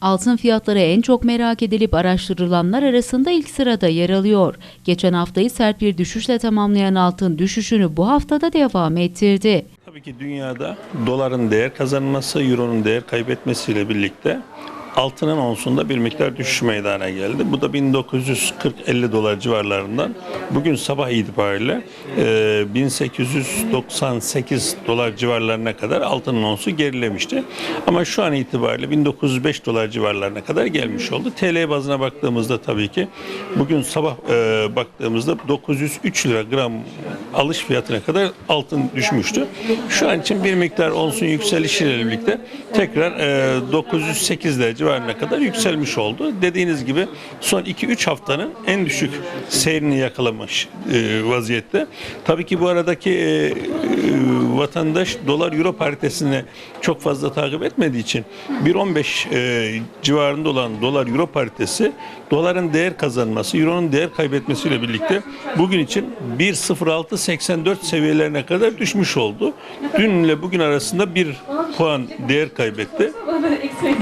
Altın fiyatları en çok merak edilip araştırılanlar arasında ilk sırada yer alıyor. Geçen haftayı sert bir düşüşle tamamlayan altın düşüşünü bu haftada devam ettirdi. Tabii ki dünyada doların değer kazanması, euronun değer kaybetmesiyle birlikte altının onsunda bir miktar düşüş meydana geldi. Bu da 1940-50 dolar civarlarından bugün sabah itibariyle e, 1898 dolar civarlarına kadar altının onsu gerilemişti. Ama şu an itibariyle 1905 dolar civarlarına kadar gelmiş oldu. TL bazına baktığımızda tabii ki bugün sabah e, baktığımızda 903 lira gram alış fiyatına kadar altın düşmüştü. Şu an için bir miktar onsun yükselişiyle birlikte tekrar e, 908 lira civarına kadar yükselmiş oldu. Dediğiniz gibi son 2-3 haftanın en düşük seyrini yakalamış e, vaziyette. Tabii ki bu aradaki e, vatandaş dolar euro paritesini çok fazla takip etmediği için 1.15 e, civarında olan dolar euro paritesi doların değer kazanması, euronun değer kaybetmesiyle birlikte bugün için 1.0684 seviyelerine kadar düşmüş oldu. Dünle bugün arasında bir puan değer kaybetti.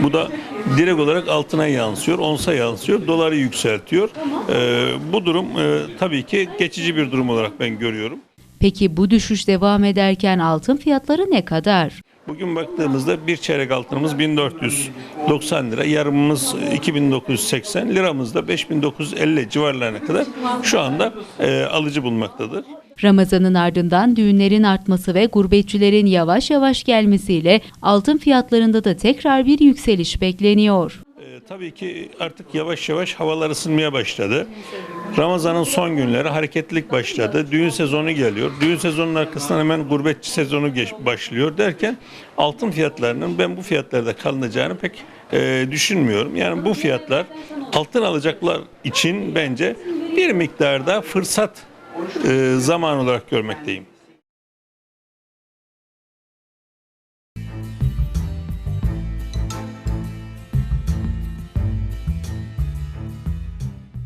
Bu da direkt olarak altına yansıyor, onsa yansıyor, doları yükseltiyor. Ee, bu durum e, tabii ki geçici bir durum olarak ben görüyorum. Peki bu düşüş devam ederken altın fiyatları ne kadar? Bugün baktığımızda bir çeyrek altınımız 1490 lira, yarımımız 2980, liramız da 5950 civarlarına kadar şu anda e, alıcı bulmaktadır. Ramazanın ardından düğünlerin artması ve gurbetçilerin yavaş yavaş gelmesiyle altın fiyatlarında da tekrar bir yükseliş bekleniyor. Ee, tabii ki artık yavaş yavaş havalar ısınmaya başladı. Ramazan'ın son günleri hareketlilik başladı. Düğün sezonu geliyor. Düğün sezonunun arkasından hemen gurbetçi sezonu geç, başlıyor derken altın fiyatlarının ben bu fiyatlarda kalınacağını pek e, düşünmüyorum. Yani bu fiyatlar altın alacaklar için bence bir miktarda fırsat e, zaman olarak görmekteyim.